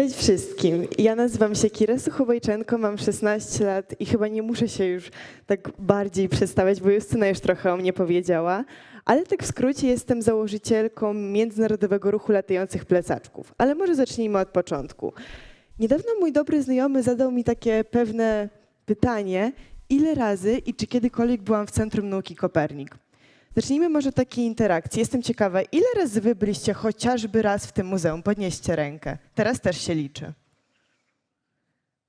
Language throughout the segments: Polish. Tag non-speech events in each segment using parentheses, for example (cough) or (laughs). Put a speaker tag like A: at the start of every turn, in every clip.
A: Cześć wszystkim. Ja nazywam się Kira Suchobojczenko, mam 16 lat i chyba nie muszę się już tak bardziej przedstawiać, bo Justyna już trochę o mnie powiedziała. Ale tak w skrócie jestem założycielką Międzynarodowego Ruchu Latających Plecaczków. Ale może zacznijmy od początku. Niedawno mój dobry znajomy zadał mi takie pewne pytanie, ile razy i czy kiedykolwiek byłam w Centrum Nauki Kopernik. Zacznijmy może takiej interakcji. Jestem ciekawa, ile razy wy byliście chociażby raz w tym muzeum? Podnieście rękę. Teraz też się liczy.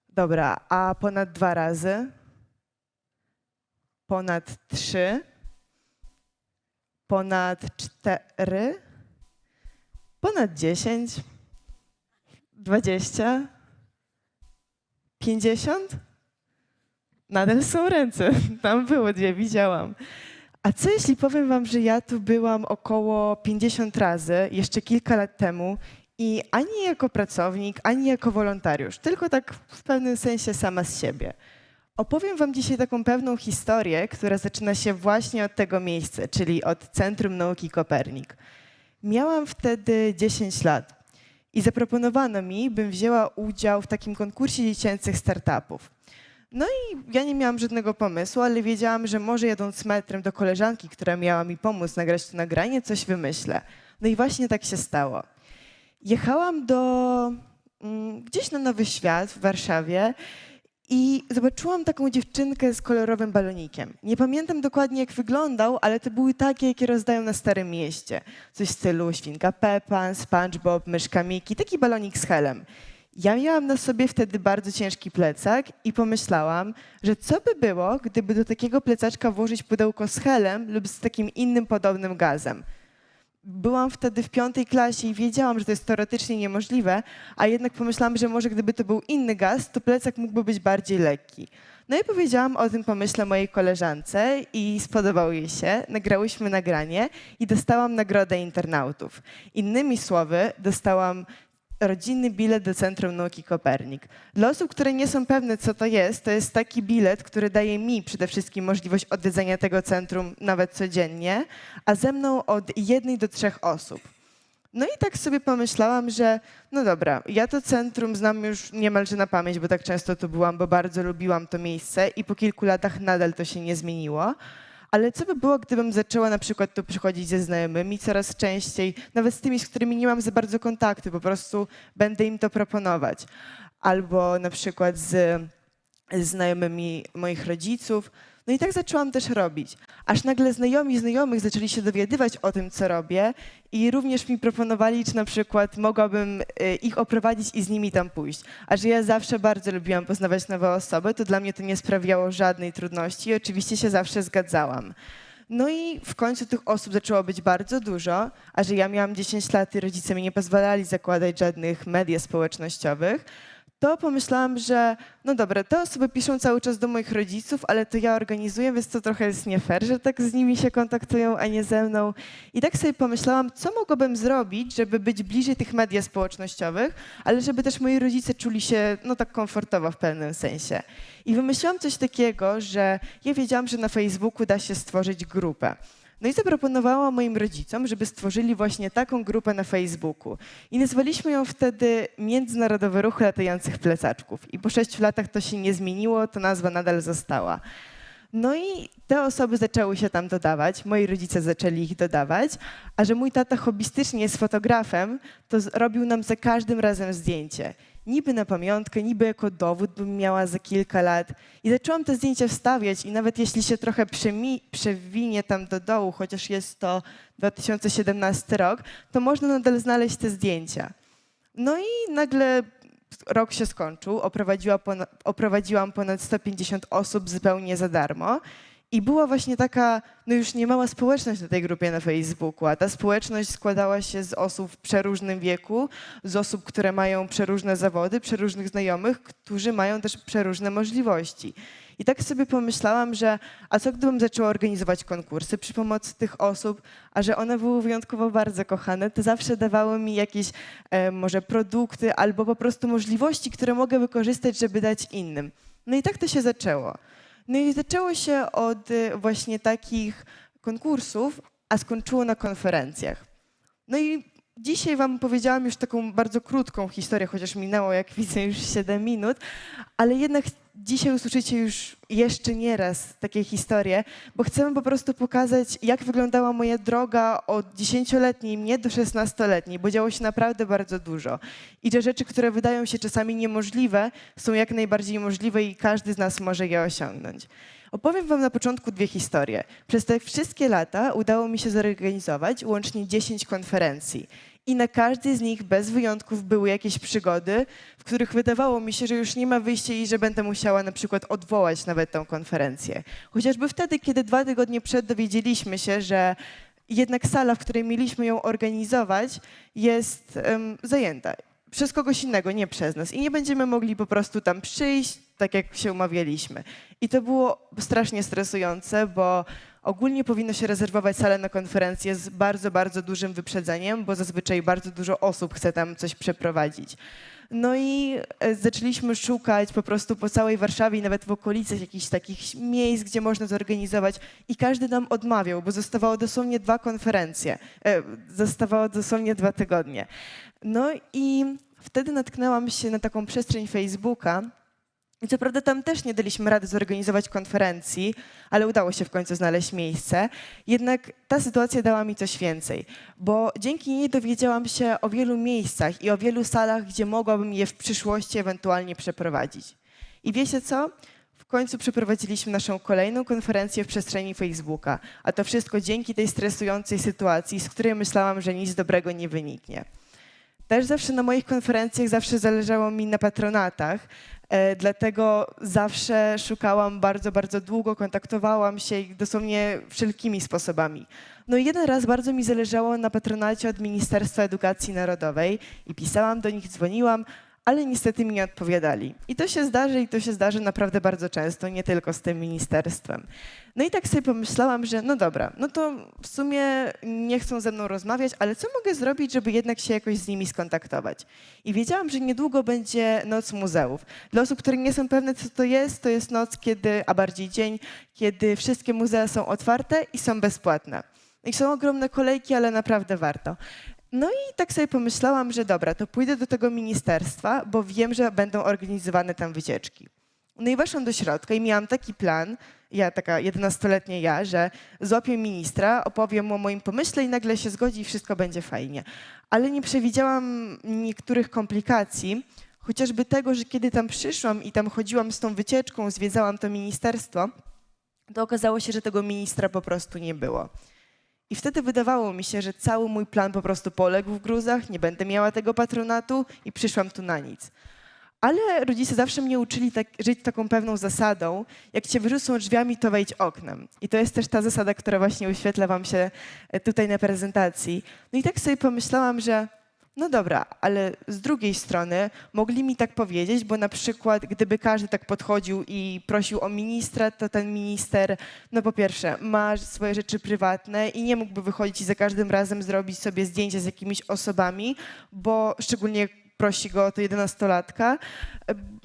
A: Dobra, a ponad dwa razy? Ponad trzy? Ponad cztery? Ponad dziesięć? Dwadzieścia? Pięćdziesiąt? Nadal są ręce. (laughs) Tam było dwie, widziałam. A co jeśli powiem wam, że ja tu byłam około 50 razy, jeszcze kilka lat temu i ani jako pracownik, ani jako wolontariusz, tylko tak w pewnym sensie sama z siebie. Opowiem wam dzisiaj taką pewną historię, która zaczyna się właśnie od tego miejsca, czyli od Centrum Nauki Kopernik. Miałam wtedy 10 lat i zaproponowano mi, bym wzięła udział w takim konkursie dziecięcych startupów. No i ja nie miałam żadnego pomysłu, ale wiedziałam, że może jadąc metrem do koleżanki, która miała mi pomóc nagrać to nagranie, coś wymyślę. No i właśnie tak się stało. Jechałam do mm, gdzieś na Nowy Świat w Warszawie i zobaczyłam taką dziewczynkę z kolorowym balonikiem. Nie pamiętam dokładnie jak wyglądał, ale to były takie, jakie rozdają na Starym Mieście. Coś w stylu świnka Peppa, SpongeBob, myszka Miki, taki balonik z helem. Ja miałam na sobie wtedy bardzo ciężki plecak i pomyślałam, że co by było, gdyby do takiego plecaczka włożyć pudełko z helem lub z takim innym podobnym gazem. Byłam wtedy w piątej klasie i wiedziałam, że to jest teoretycznie niemożliwe, a jednak pomyślałam, że może gdyby to był inny gaz, to plecak mógłby być bardziej lekki. No i powiedziałam o tym pomyśle mojej koleżance i spodobał jej się. Nagrałyśmy nagranie i dostałam nagrodę internautów. Innymi słowy, dostałam rodzinny bilet do Centrum Nauki Kopernik. Dla osób, które nie są pewne, co to jest, to jest taki bilet, który daje mi przede wszystkim możliwość odwiedzenia tego centrum nawet codziennie, a ze mną od jednej do trzech osób. No i tak sobie pomyślałam, że no dobra, ja to centrum znam już niemalże na pamięć, bo tak często tu byłam, bo bardzo lubiłam to miejsce i po kilku latach nadal to się nie zmieniło. Ale co by było, gdybym zaczęła na przykład tu przychodzić ze znajomymi coraz częściej, nawet z tymi, z którymi nie mam za bardzo kontaktu, po prostu będę im to proponować. Albo na przykład z, znajomymi moich rodziców. No i tak zaczęłam też robić. Aż nagle znajomi znajomych zaczęli się dowiadywać o tym, co robię i również mi proponowali, czy na przykład mogłabym y, ich oprowadzić i z nimi tam pójść. A że ja zawsze bardzo lubiłam poznawać nowe osoby, to dla mnie to nie sprawiało żadnej trudności i oczywiście się zawsze zgadzałam. No i w końcu tych osób zaczęło być bardzo dużo, a że ja miałam 10 lat i rodzice mi nie pozwalali zakładać żadnych mediów społecznościowych, to pomyślałam, że no dobra, te osoby piszą cały czas do moich rodziców, ale to ja organizuję, więc to trochę jest nie fair, że tak z nimi się kontaktują, a nie ze mną. I tak sobie pomyślałam, co mogłabym zrobić, żeby być bliżej tych mediów społecznościowych, ale żeby też moi rodzice czuli się no tak komfortowo w pewnym sensie. I wymyśliłam coś takiego, że ja wiedziałam, że na Facebooku da się stworzyć grupę. No i zaproponowałam moim rodzicom, żeby stworzyli właśnie taką grupę na Facebooku. I nazwaliśmy ją wtedy Międzynarodowy Ruch Latających Plecaczków. I po sześciu latach to się nie zmieniło, to nazwa nadal została. No i te osoby zaczęły się tam dodawać, moi rodzice zaczęli ich dodawać, a że mój tata hobbystycznie jest fotografem, to robił nam za każdym razem zdjęcie. Niby na pamiątkę, niby jako dowód bym miała za kilka lat. I zaczęłam te zdjęcia wstawiać i nawet jeśli się trochę przemi- przewinie tam do dołu, chociaż jest to 2017 rok, to można nadal znaleźć te zdjęcia. No i nagle rok się skończył, oprowadziła pona- oprowadziłam ponad 150 osób zupełnie za darmo. I była właśnie taka, no już niemała społeczność na tej grupie na Facebooku, a ta społeczność składała się z osób w przeróżnym wieku, z osób, które mają przeróżne zawody, przeróżnych znajomych, którzy mają też przeróżne możliwości. I tak sobie pomyślałam, że a co gdybym zaczęła organizować konkursy przy pomocy tych osób, a że one były wyjątkowo bardzo kochane, to zawsze dawały mi jakieś e, może produkty albo po prostu możliwości, które mogę wykorzystać, żeby dać innym. No i tak to się zaczęło. No i zaczęło się od y, właśnie takich konkursów, a skończyło na konferencjach. No i Dzisiaj Wam powiedziałam już taką bardzo krótką historię, chociaż minęło, jak widzę, już 7 minut, ale jednak dzisiaj usłyszycie już jeszcze nie raz takie historie, bo chcemy po prostu pokazać, jak wyglądała moja droga od 10-letniej mnie do 16-letniej, bo działo się naprawdę bardzo dużo. I te rzeczy, które wydają się czasami niemożliwe, są jak najbardziej możliwe i każdy z nas może je osiągnąć. Opowiem Wam na początku dwie historie. Przez te wszystkie lata udało mi się zorganizować łącznie 10 konferencji. I na każdej z nich bez wyjątków były jakieś przygody, w których wydawało mi się, że już nie ma wyjścia i że będę musiała na przykład odwołać nawet tę konferencję. Chociażby wtedy, kiedy dwa tygodnie przed dowiedzieliśmy się, że jednak sala, w której mieliśmy ją organizować, jest em, zajęta. Przez kogoś innego, nie przez nas. I nie będziemy mogli po prostu tam przyjść, tak jak się umawialiśmy. I to było strasznie stresujące, bo ogólnie powinno się rezerwować salę na konferencję z bardzo, bardzo dużym wyprzedzeniem, bo zazwyczaj bardzo dużo osób chce tam coś przeprowadzić. No i e, zaczęliśmy szukać po prostu po całej Warszawie i nawet w okolicach jakichś takich miejsc, gdzie można zorganizować i każdy nam odmawiał, bo zostawało dosłownie dwa konferencje, e, zostawało dosłownie dwa tygodnie. No i wtedy natknęłam się na taką przestrzeń Facebooka, i co prawda tam też nie daliśmy rady zorganizować konferencji, ale udało się w końcu znaleźć miejsce. Jednak ta sytuacja dała mi coś więcej, bo dzięki niej dowiedziałam się o wielu miejscach i o wielu salach, gdzie mogłabym je w przyszłości ewentualnie przeprowadzić. I wiecie co? W końcu przeprowadziliśmy naszą kolejną konferencję w przestrzeni Facebooka, a to wszystko dzięki tej stresującej sytuacji, z której myślałam, że nic dobrego nie wyniknie. Też zawsze na moich konferencjach zawsze zależało mi na patronatach, dlatego zawsze szukałam bardzo, bardzo długo, kontaktowałam się dosłownie wszelkimi sposobami. No i jeden raz bardzo mi zależało na patronacie od Ministerstwa Edukacji Narodowej i pisałam do nich, dzwoniłam, ale niestety mi nie odpowiadali. I to się zdarzy i to się zdarzy naprawdę bardzo często, nie tylko z tym ministerstwem. No i tak sobie pomyślałam, że no dobra, no to w sumie nie chcą ze mną rozmawiać, ale co mogę zrobić, żeby jednak się jakoś z nimi skontaktować? I wiedziałam, że niedługo będzie Noc Muzeów. Dla osób, które nie są pewne, co to jest, to jest noc, kiedy, a bardziej dzień, kiedy wszystkie muzea są otwarte i są bezpłatne. I są ogromne kolejki, ale naprawdę warto. No i tak sobie pomyślałam, że dobra, to pójdę do tego ministerstwa, bo wiem, że będą organizowane tam wycieczki. No i weszłam do środka i miałam taki plan, ja taka 11-letnia ja, że złapię ministra, opowiem mu o moim pomyśle i nagle się zgodzi i wszystko będzie fajnie. Ale nie przewidziałam niektórych komplikacji, chociażby tego, że kiedy tam przyszłam i tam chodziłam z tą wycieczką, zwiedzałam to ministerstwo, to okazało się, że tego ministra po prostu nie było. I wtedy wydawało mi się, że cały mój plan po prostu poległ w gruzach, nie będę miała tego patronatu i przyszłam tu na nic. Ale rodzice zawsze mnie uczyli tak, żyć taką pewną zasadą, jak cię wyrzucą drzwiami, to wejdź oknem. I to jest też ta zasada, która właśnie uświetla wam się e, tutaj na prezentacji. No i tak sobie pomyślałam, że no dobra, ale z drugiej strony mogli mi tak powiedzieć, bo na przykład gdyby każdy tak podchodził i prosił o ministra, to ten minister, no po pierwsze, ma swoje rzeczy prywatne i nie mógłby wychodzić i za każdym razem zrobić sobie zdjęcie z jakimiś osobami, bo szczególnie prosi go o to jedenastolatka,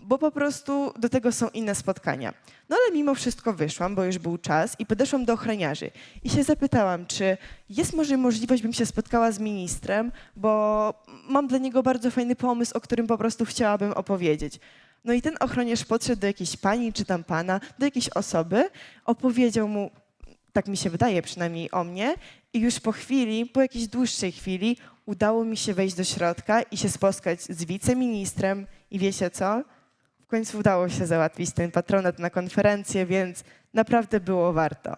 A: bo po prostu do tego są inne spotkania. No ale mimo wszystko wyszłam, bo już był czas i podeszłam do ochroniarzy i się zapytałam, czy jest może możliwość, bym się spotkała z ministrem, bo mam dla niego bardzo fajny pomysł, o którym po prostu chciałabym opowiedzieć. No i ten ochroniarz podszedł do jakiejś pani czy tam pana, do jakiejś osoby, opowiedział mu, tak mi się wydaje przynajmniej o mnie, i już po chwili, po jakiejś dłuższej chwili, udało mi się wejść do środka i się spotkać z wiceministrem i wiecie co? W końcu udało się załatwić ten patronat na konferencję, więc naprawdę było warto.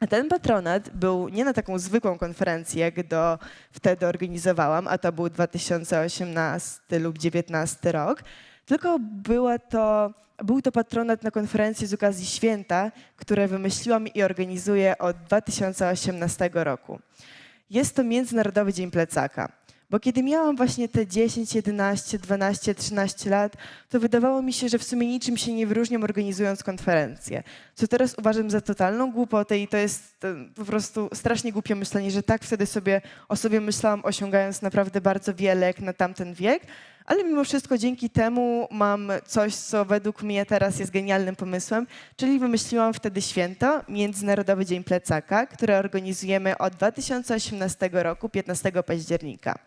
A: A ten patronat był nie na taką zwykłą konferencję, jak do wtedy organizowałam, a to był 2018 lub 2019 rok, tylko była to, był to patronat na konferencję z okazji święta, które wymyśliłam i organizuję od 2018 roku. Jest to Międzynarodowy Dzień Plecaka. Bo kiedy miałam właśnie te 10, 11, 12, 13 lat, to wydawało mi się, że w sumie niczym się nie wyróżniam organizując konferencję. Co teraz uważam za totalną głupotę i to jest e, po prostu strasznie głupie myślenie, że tak wtedy sobie o sobie myślałam, osiągając naprawdę bardzo wiele jak na tamten wiek, ale mimo wszystko dzięki temu mam coś, co według mnie teraz jest genialnym pomysłem, czyli wymyśliłam wtedy święto, Międzynarodowy Dzień Plecaka, które organizujemy od 2018 roku, 15 października.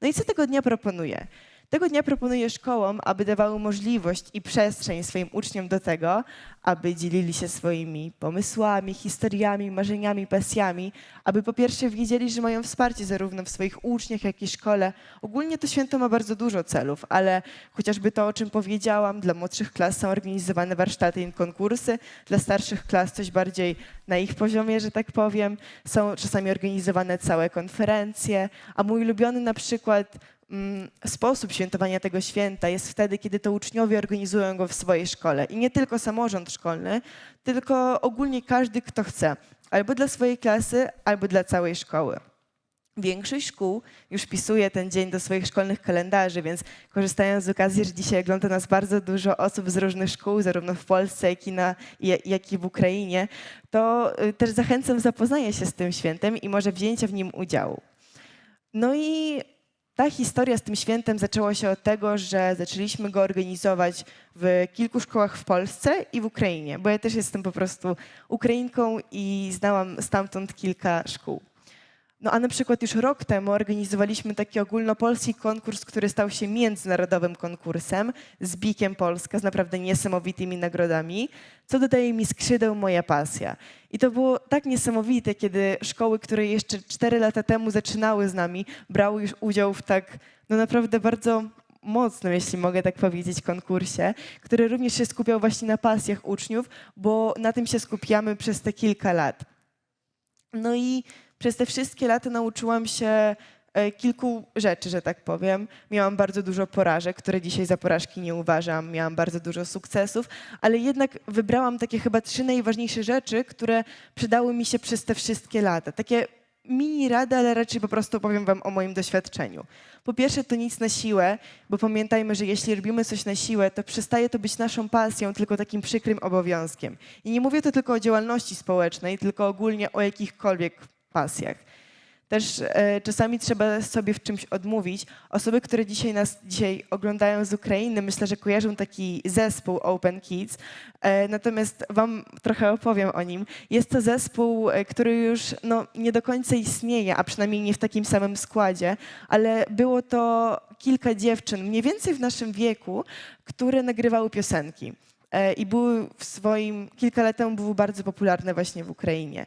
A: No i co tego dnia proponuję? Tego dnia proponuję szkołom, aby dawały możliwość i przestrzeń swoim uczniom do tego, aby dzielili się swoimi pomysłami, historiami, marzeniami, pasjami, aby po pierwsze wiedzieli, że mają wsparcie zarówno w swoich uczniach, jak i szkole. Ogólnie to święto ma bardzo dużo celów, ale chociażby to, o czym powiedziałam, dla młodszych klas są organizowane warsztaty i konkursy, dla starszych klas coś bardziej na ich poziomie, że tak powiem. Są czasami organizowane całe konferencje, a mój ulubiony na przykład sposób świętowania tego święta jest wtedy, kiedy to uczniowie organizują go w swojej szkole. I nie tylko samorząd szkolny, tylko ogólnie każdy, kto chce. Albo dla swojej klasy, albo dla całej szkoły. Większość szkół już wpisuje ten dzień do swoich szkolnych kalendarzy, więc korzystając z okazji, że dzisiaj ogląda nas bardzo dużo osób z różnych szkół, zarówno w Polsce, jak i, na, jak- i w Ukrainie, to y, też zachęcam zapoznanie się z tym świętem i może wzięcia w nim udziału. No i ta historia z tym świętem zaczęła się od tego, że zaczęliśmy go organizować w kilku szkołach w Polsce i w Ukrainie, bo ja też jestem po prostu Ukrainką i znałam stamtąd kilka szkół. No a na przykład już rok temu organizowaliśmy taki ogólnopolski konkurs, który stał się międzynarodowym konkursem z Bikiem Polska, z naprawdę niesamowitymi nagrodami, co dodaje mi skrzydeł moja pasja. I to było tak niesamowite, kiedy szkoły, które jeszcze cztery lata temu zaczynały z nami, brały już udział w tak, no naprawdę bardzo mocnym, jeśli mogę tak powiedzieć, konkursie, który również się skupiał właśnie na pasjach uczniów, bo na tym się skupiamy przez te kilka lat. No i przez te wszystkie lata nauczyłam się e, kilku rzeczy, że tak powiem. Miałam bardzo dużo porażek, które dzisiaj za porażki nie uważam. Miałam bardzo dużo sukcesów, ale jednak wybrałam takie chyba trzy najważniejsze rzeczy, które przydały mi się przez te wszystkie lata. Takie mini rady, ale raczej po prostu powiem wam o moim doświadczeniu. Po pierwsze, to nic na siłę, bo pamiętajmy, że jeśli robimy coś na siłę, to przestaje to być naszą pasją, tylko takim przykrym obowiązkiem. I nie mówię to tylko o działalności społecznej, tylko ogólnie o jakichkolwiek pasjach. Też e, czasami trzeba sobie w czymś odmówić. Osoby, które dzisiaj nas dzisiaj oglądają z Ukrainy, myślę, że kojarzą taki zespół Open Kids. E, natomiast wam trochę opowiem o nim. Jest to zespół, e, który już no, nie do końca istnieje, a przynajmniej nie w takim samym składzie, ale było to kilka dziewczyn, mniej więcej w naszym wieku, które nagrywały piosenki. E, I były w swoim, kilka lat temu były bardzo popularne właśnie w Ukrainie.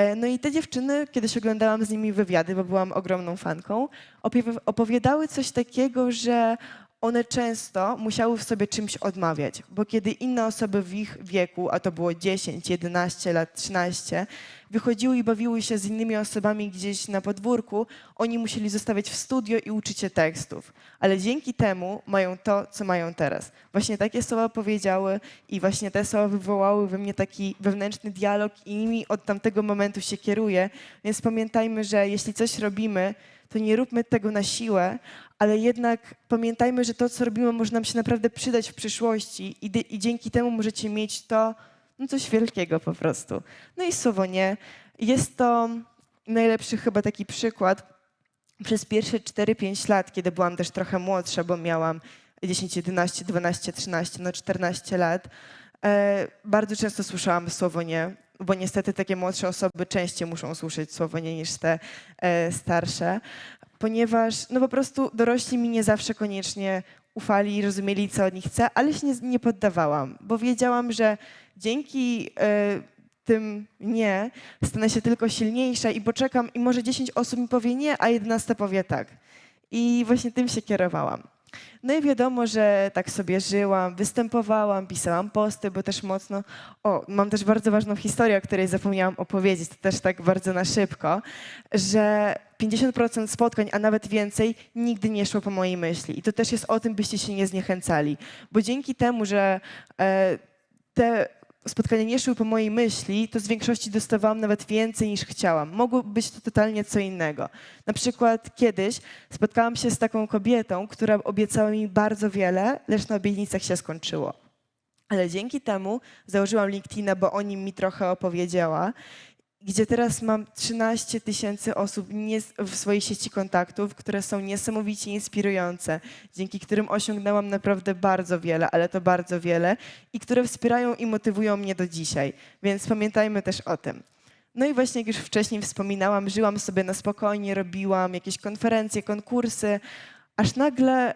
A: E, No i te dziewczyny, kiedyś oglądałam z nimi wywiady, bo byłam ogromną fanką, opowiadały coś takiego, że one często musiały w sobie czymś odmawiać, bo kiedy inne osoby w ich wieku, a to było 10, 11 lat, 13, wychodziły i bawiły się z innymi osobami gdzieś na podwórku, oni musieli zostawiać w studio i uczyć się tekstów. Ale dzięki temu mają to, co mają teraz. Właśnie takie słowa powiedziały i właśnie te słowa wywołały we mnie taki wewnętrzny dialog i nimi od tamtego momentu się kieruję. Więc pamiętajmy, że jeśli coś robimy, to nie róbmy tego na siłę, ale jednak pamiętajmy, że to, co robimy, może nam się naprawdę przydać w przyszłości i, i dzięki temu możecie mieć to, no coś wielkiego po prostu. No i słowo nie. Jest to najlepszy chyba taki przykład. Przez pierwsze 4-5 lat, kiedy byłam też trochę młodsza, bo miałam 10, 11, 12, 13, no 14 lat, e, bardzo często słyszałam słowo nie, bo niestety takie młodsze osoby częściej muszą słyszeć słowo nie niż te e, starsze, ponieważ no po prostu dorośli mi nie zawsze koniecznie ufali i rozumieli, co od nich chcę, ale się nie, nie poddawałam, bo wiedziałam, że dzięki e, tym nie stanę się tylko silniejsza i poczekam i może 10 osób mi powie nie, a 11 powie tak. I właśnie tym się kierowałam. No i wiadomo, że tak sobie żyłam, występowałam, pisałam posty, bo też mocno. O, mam też bardzo ważną historię, o której zapomniałam opowiedzieć, to też tak bardzo na szybko, że 50% spotkań, a nawet więcej, nigdy nie szło po mojej myśli. I to też jest o tym, byście się nie zniechęcali. Bo dzięki temu, że e, te spotkania nie szły po mojej myśli, to z większości dostawałam nawet więcej niż chciałam. Mogło być to totalnie co innego. Na przykład kiedyś spotkałam się z taką kobietą, która obiecała mi bardzo wiele, lecz na obietnicach się skończyło. Ale dzięki temu założyłam LinkedIna, bo o nim mi trochę opowiedziała. Gdzie teraz mam 13 tysięcy osób nie, w swojej sieci kontaktów, które są niesamowicie inspirujące, dzięki którym osiągnęłam naprawdę bardzo wiele, ale to bardzo wiele i które wspierają i motywują mnie do dzisiaj. Więc pamiętajmy też o tym. No i właśnie jak już wcześniej wspominałam, żyłam sobie na spokojnie, robiłam jakieś konferencje, konkursy, aż nagle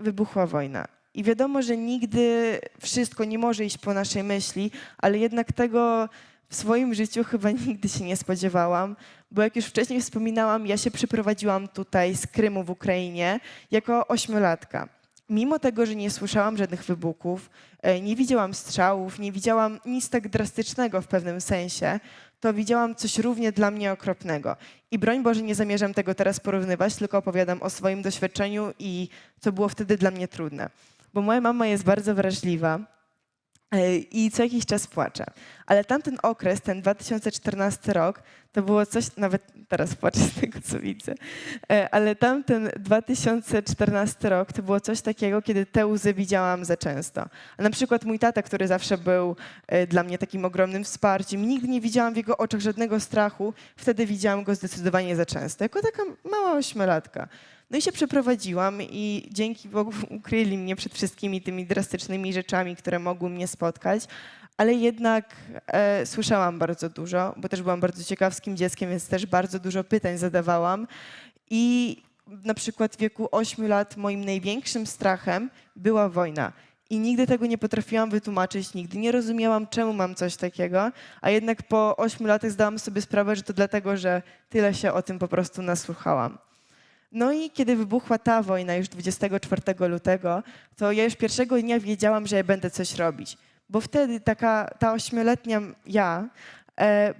A: wybuchła wojna. I wiadomo, że nigdy wszystko nie może iść po naszej myśli, ale jednak tego w swoim życiu chyba nigdy się nie spodziewałam, bo jak już wcześniej wspominałam, ja się przyprowadziłam tutaj z Krymu w Ukrainie jako ośmiolatka. Mimo tego, że nie słyszałam żadnych wybuchów, e, nie widziałam strzałów, nie widziałam nic tak drastycznego w pewnym sensie, to widziałam coś równie dla mnie okropnego. I broń Boże, nie zamierzam tego teraz porównywać, tylko opowiadam o swoim doświadczeniu i co było wtedy dla mnie trudne. Bo moja mama jest bardzo wrażliwa i co jakiś czas płacze. Ale tamten okres, ten 2014 rok, to było coś, nawet teraz płaczę z tego, co widzę, e, ale tamten 2014 rok to było coś takiego, kiedy te łzy widziałam za często. A na przykład mój tata, który zawsze był e, dla mnie takim ogromnym wsparciem, nigdy nie widziałam w jego oczach żadnego strachu, wtedy widziałam go zdecydowanie za często, jako taka mała ośmiolatka. No i się przeprowadziłam i dzięki Bogu ukryli mnie przed wszystkimi tymi drastycznymi rzeczami, które mogły mnie spotkać, ale jednak e, słyszałam bardzo dużo, bo też byłam bardzo ciekawskim dzieckiem, więc też bardzo dużo pytań zadawałam. I na przykład w wieku 8 lat moim największym strachem była wojna. I nigdy tego nie potrafiłam wytłumaczyć, nigdy nie rozumiałam, czemu mam coś takiego, a jednak po 8 latach zdałam sobie sprawę, że to dlatego, że tyle się o tym po prostu nasłuchałam. No i kiedy wybuchła ta wojna już 24 lutego, to ja już pierwszego dnia wiedziałam, że ja będę coś robić. Bo wtedy taka ta ośmioletnia ja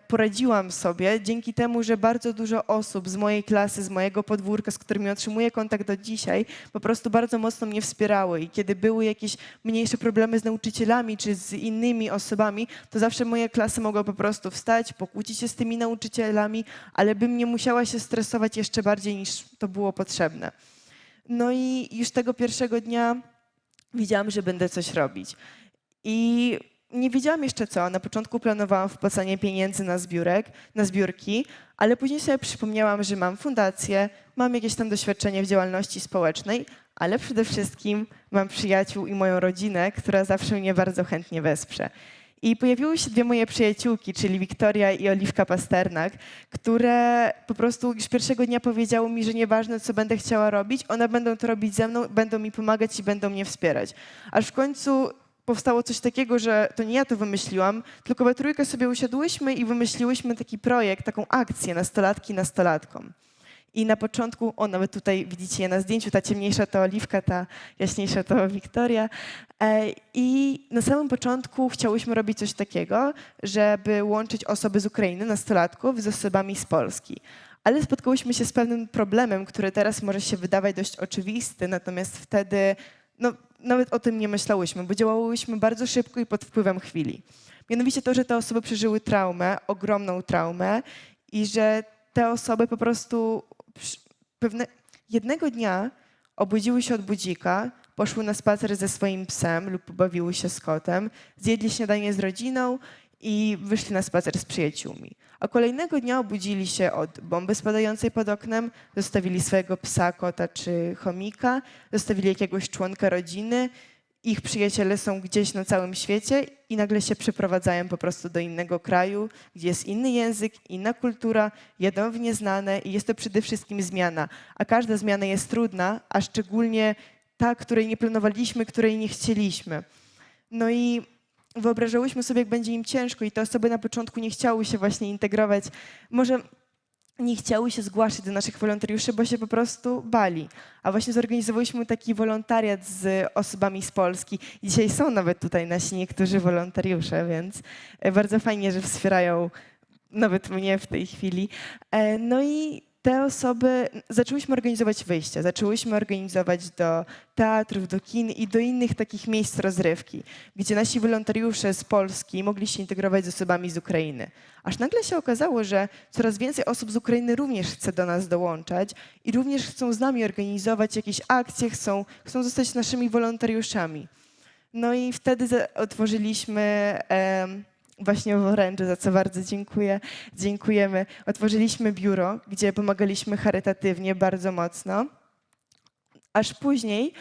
A: poradziłam sobie dzięki temu, że bardzo dużo osób z mojej klasy, z mojego podwórka, z którymi otrzymuję kontakt do dzisiaj, po prostu bardzo mocno mnie wspierały. I kiedy były jakieś mniejsze problemy z nauczycielami czy z innymi osobami, to zawsze moje klasy mogły po prostu wstać, pokłócić się z tymi nauczycielami, ale bym nie musiała się stresować jeszcze bardziej niż to było potrzebne. No i już tego pierwszego dnia wiedziałam, że będę coś robić. I nie wiedziałam jeszcze co. Na początku planowałam wpłacanie pieniędzy na zbiórek, na zbiórki, ale później sobie przypomniałam, że mam fundację, mam jakieś tam doświadczenie w działalności społecznej, ale przede wszystkim mam przyjaciół i moją rodzinę, która zawsze mnie bardzo chętnie wesprze. I pojawiły się dwie moje przyjaciółki, czyli Wiktoria i Oliwka Pasternak, które po prostu już pierwszego dnia powiedziały mi, że nieważne, co będę chciała robić, one będą to robić ze mną, będą mi pomagać i będą mnie wspierać. Aż w końcu powstało coś takiego, że to nie ja to wymyśliłam, tylko we trójkę sobie usiadłyśmy i wymyśliłyśmy taki projekt, taką akcję nastolatki nastolatkom. I na początku, o nawet tutaj widzicie je na zdjęciu, ta ciemniejsza to Oliwka, ta jaśniejsza to Wiktoria. E, I na samym początku chciałyśmy robić coś takiego, żeby łączyć osoby z Ukrainy, nastolatków, z osobami z Polski. Ale spotkałyśmy się z pewnym problemem, który teraz może się wydawać dość oczywisty, natomiast wtedy no, nawet o tym nie myślałyśmy, bo działałyśmy bardzo szybko i pod wpływem chwili. Mianowicie to, że te osoby przeżyły traumę, ogromną traumę i że te osoby po prostu pewne, jednego dnia obudziły się od budzika, poszły na spacer ze swoim psem lub pobawiły się z kotem, zjedli śniadanie z rodziną i wyszli na spacer z przyjaciółmi. A kolejnego dnia obudzili się od bomby spadającej pod oknem, zostawili swojego psa, kota czy chomika, zostawili jakiegoś członka rodziny, ich przyjaciele są gdzieś na całym świecie i nagle się przeprowadzają po prostu do innego kraju, gdzie jest inny język, inna kultura, jedą w nieznane i jest to przede wszystkim zmiana. A każda zmiana jest trudna, a szczególnie ta, której nie planowaliśmy, której nie chcieliśmy. No i wyobrażałyśmy sobie, jak będzie im ciężko i te osoby na początku nie chciały się właśnie integrować. Może nie chciały się zgłaszać do naszych wolontariuszy, bo się po prostu bali. A właśnie zorganizowałyśmy taki wolontariat z osobami z Polski. Dzisiaj są nawet tutaj nasi niektórzy wolontariusze, więc e, bardzo fajnie, że wspierają nawet mnie w tej chwili. E, No i te osoby, zaczęłyśmy organizować wyjścia, zaczęłyśmy organizować do teatrów, do kin i do innych takich miejsc rozrywki, gdzie nasi wolontariusze z Polski mogli się integrować z osobami z Ukrainy. Aż nagle się okazało, że coraz więcej osób z Ukrainy również chce do nas dołączać i również chcą z nami organizować jakieś akcje, chcą, chcą zostać naszymi wolontariuszami. No i wtedy otworzyliśmy em, właśnie w orędziu, za co bardzo dziękuję. Dziękujemy. Otworzyliśmy biuro, gdzie pomagaliśmy charytatywnie bardzo mocno. Aż później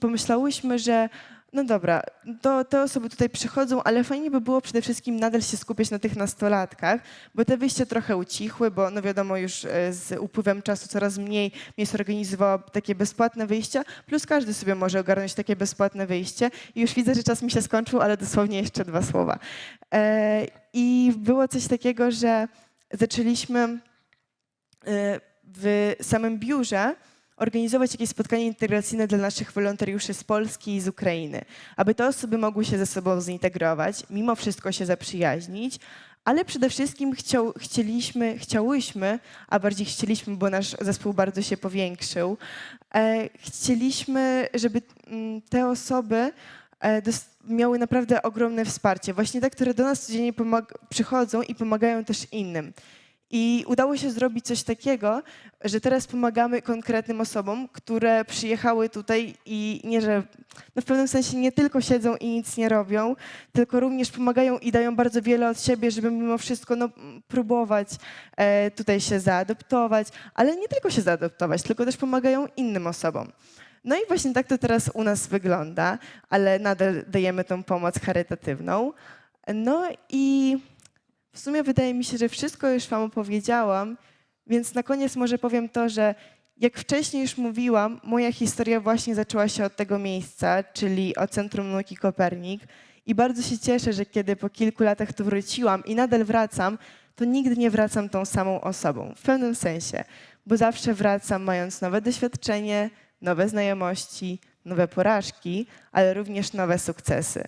A: pomyślałyśmy, że no dobra, to te osoby tutaj przychodzą, ale fajnie by było przede wszystkim nadal się skupiać na tych nastolatkach, bo te wyjścia trochę ucichły, bo no wiadomo już e, z upływem czasu coraz mniej miejsc organizowało takie bezpłatne wyjścia, plus każdy sobie może ogarnąć takie bezpłatne wyjście. I już widzę, że czas mi się skończył, ale dosłownie jeszcze dwa słowa. E, I było coś takiego, że zaczęliśmy e, w samym biurze organizować jakieś spotkanie integracyjne dla naszych wolontariuszy z Polski i z Ukrainy, aby te osoby mogły się ze sobą zintegrować, mimo wszystko się zaprzyjaźnić, ale przede wszystkim chciał, chcieliśmy, chciałyśmy, a bardziej chcieliśmy, bo nasz zespół bardzo się powiększył, e, chcieliśmy, żeby mm, te osoby e, miały naprawdę ogromne wsparcie, właśnie te, które do nas codziennie przychodzą i pomagają też innym. I udało się zrobić coś takiego, że teraz pomagamy konkretnym osobom, które przyjechały tutaj i nie, że no w pewnym sensie nie tylko siedzą i nic nie robią, tylko również pomagają i dają bardzo wiele od siebie, żeby mimo wszystko no, próbować e, tutaj się zaadoptować, ale nie tylko się zaadoptować, tylko też pomagają innym osobom. No i właśnie tak to teraz u nas wygląda, ale nadal dajemy tą pomoc charytatywną. No i w sumie wydaje mi się, że wszystko już Wam opowiedziałam, więc na koniec może powiem to, że jak wcześniej już mówiłam, moja historia właśnie zaczęła się od tego miejsca, czyli od Centrum Nauki Kopernik. I bardzo się cieszę, że kiedy po kilku latach tu wróciłam i nadal wracam, to nigdy nie wracam tą samą osobą, w pewnym sensie, bo zawsze wracam mając nowe doświadczenie, nowe znajomości, nowe porażki, ale również nowe sukcesy.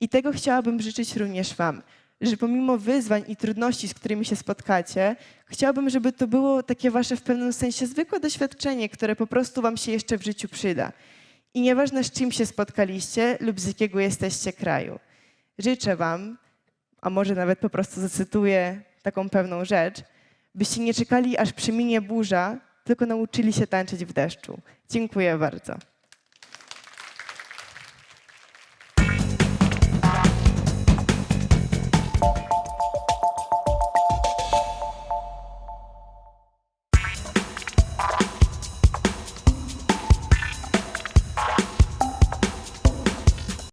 A: I tego chciałabym życzyć również Wam, że pomimo wyzwań i trudności, z którymi się spotkacie, chciałabym, żeby to było takie Wasze w pewnym sensie zwykłe doświadczenie, które po prostu Wam się jeszcze w życiu przyda. I nieważne z czym się spotkaliście lub z jakiego jesteście kraju. Życzę Wam, a może nawet po prostu zacytuję taką pewną rzecz, byście nie czekali, aż przeminie burza, tylko nauczyli się tańczyć w deszczu. Dziękuję bardzo.